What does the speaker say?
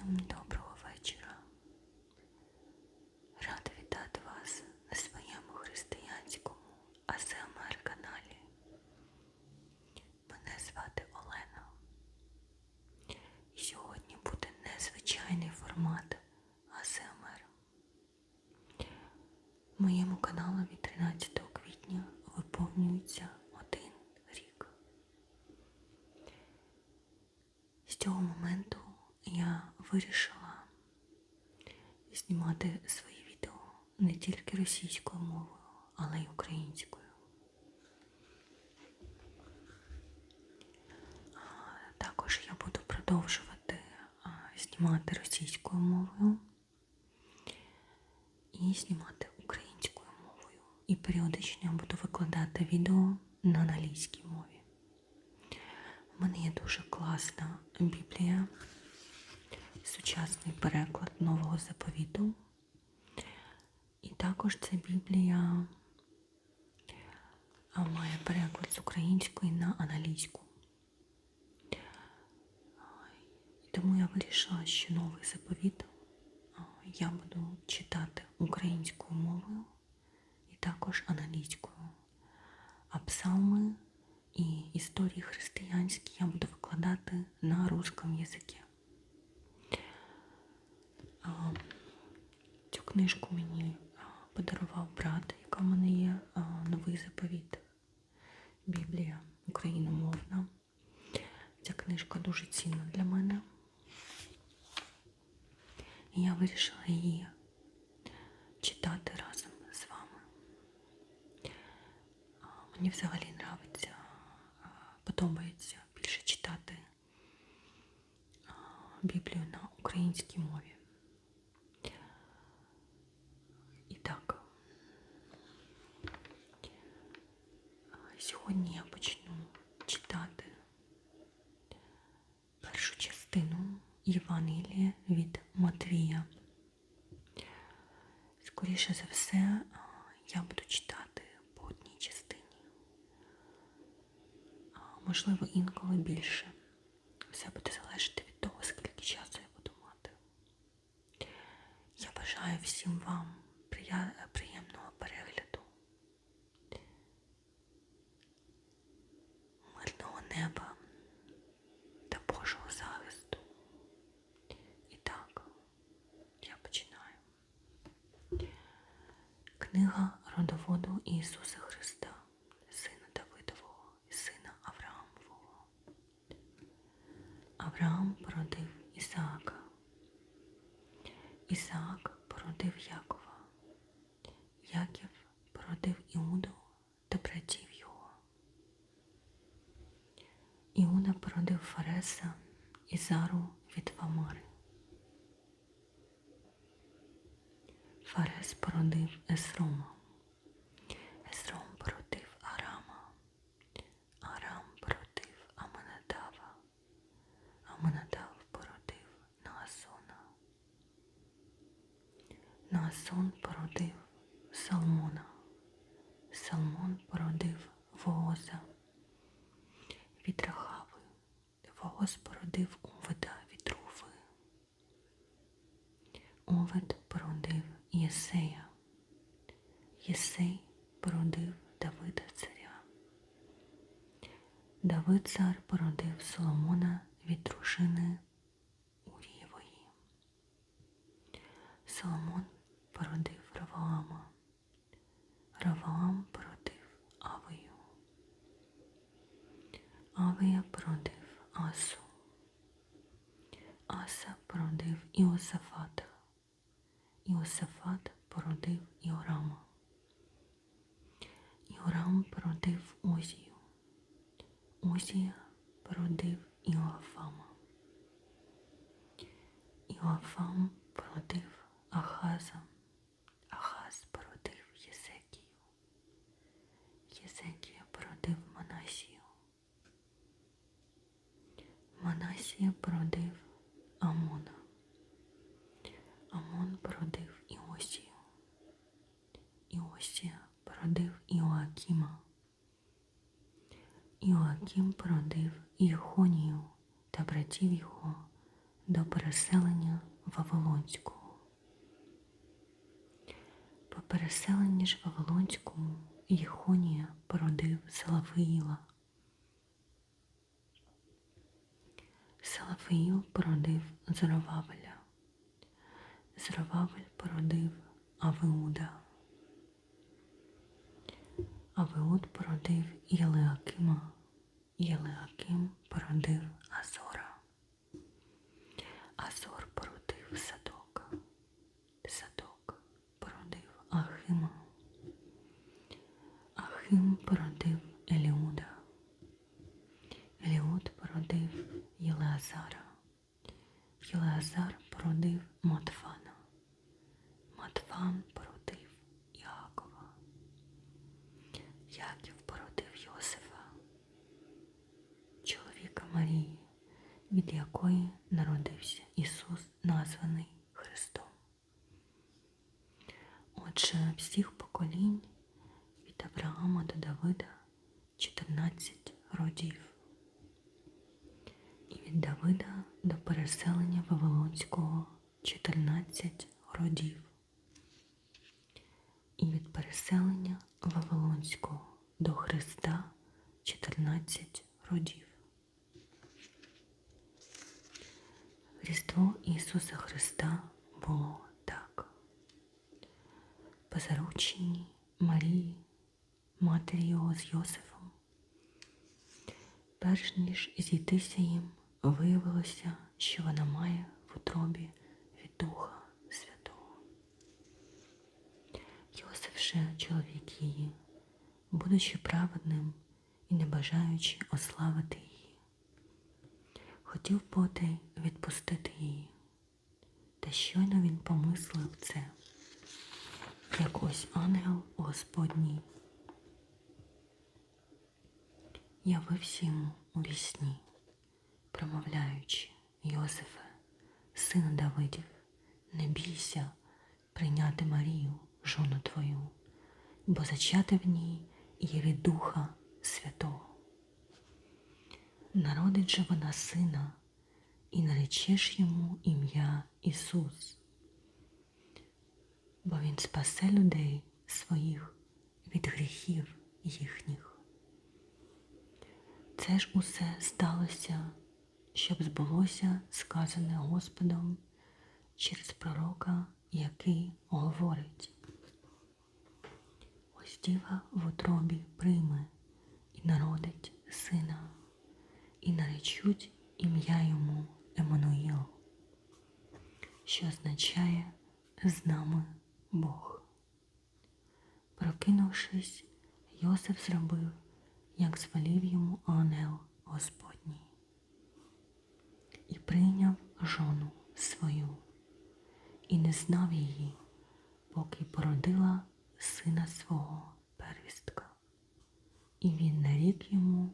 Всім доброго вечора. Рада вітати вас на своєму християнському АСМР каналі. Мене звати Олена. І сьогодні буде незвичайний формат АСМР. Моєму каналові 13 квітня виповнюється один рік. З цього моменту я вирішила знімати свої відео не тільки російською мовою, але й українською. Також я буду продовжувати знімати російською мовою і знімати українською мовою. І періодично я буду викладати відео на англійській мові. У мене є дуже класна Біблія, сучасний переклад нового заповіту. І також ця Біблія має переклад з української на англійську. Тому я вирішила, що новий заповіт я буду читати українською мовою і також англійською. А псалми і історії християнські я буду викладати на русском язикі. Цю книжку мені подарував брат, яка в мене є новий заповіт. Біблія україномовна. Ця книжка дуже цінна для мене. І я вирішила її читати разом з вами. Мені взагалі а, подобається більше читати Біблію на українській мові. І так, а, сьогодні я почну читати першу частину Євангелія від Матвія. Скоріше за все, я буду читати по одній частині. Можливо, інколи більше. Все буде залежати від того, скільки часу я буду мати. Я бажаю всім вам приємного перегляду, мирного неба та Божого захисту. І так, я починаю. Книга родоводу Ісуса Христа, сина Давидового і сина Авраамового. Авраам породив Ісаака. Ісаак породив Якова. Яків породив Іуду та братів його. Іуда породив Фареса і Зару від Вамари. Фарес породив Есрома. Есром породив Арама. Арам породив Аманадава. Аманадав породив Наасона. Наасон породив Салмона. Салмон породив Вооза. Від Рахави. Вооз породив Уведа від Руви. Овед породив Єсея. Єсей породив Давида царя. Давид цар породив Соломона від дружини Урієвої. Соломон породив Раваама. Раваам породив Авию. Авия породив Асу. Аса породив Іосафата. Іосафат породив Іорама. Іорам породив Озію. Озія породив Іоафама. Іоафам породив Ахаза. Ахаз породив Єзекію. Єзекія породив Манасію. Манасія породив Іоакім породив Іхонію та братів його до переселення Вавилонського. По переселенні ж Вавилонському Єхонія породив Салафиїла. Салафиїл породив Зоровавеля. Зоровавель породив Авиуда. Авиуд породив Єлеакима. Єлеаким породив Азора. Азор породив Садока. Садок породив Ахима. Ахим породив Еліуда. Еліуд породив Єлеазара. Єлеазар породив Матфана. Матфан породив Яакова. Яків породив Йосифа, чоловіка Марії, від якої народився Ісус, названий Христом. Отже, всіх поколінь від Авраама до Давида 14 родів. І від Давида до переселення Вавилонського 14 родів. І від переселення Вавилонського до Христа 14 родів. Різдво Ісуса Христа було так. По зарученні Марії, матері його з Йосифом, перш ніж зійтися їм, виявилося, що вона має в утробі від Духа Святого. Йосиф же, чоловік її, будучи праведним і не бажаючи ославити її, хотів потай відпустити її. Та щойно він помислив це, як ось ангел Господній явився йому у вісні, промовляючи, Йосифе, сину Давидів, не бійся прийняти Марію, жону твою, бо зачати в ній є від Духа Святого. Народить же вона сина, і наречеш йому ім'я Ісус, бо Він спасе людей своїх від гріхів їхніх. Це ж усе сталося, щоб збулося сказане Господом через пророка, який говорить. Ось діва в утробі прийме і народить сина, і наречуть ім'я йому Еммануїл, що означає з нами Бог. Прокинувшись, Йосиф зробив, як звелів йому ангел Господній, і прийняв жону свою, і не знав її, поки породила сина свого первістка, і він нарік йому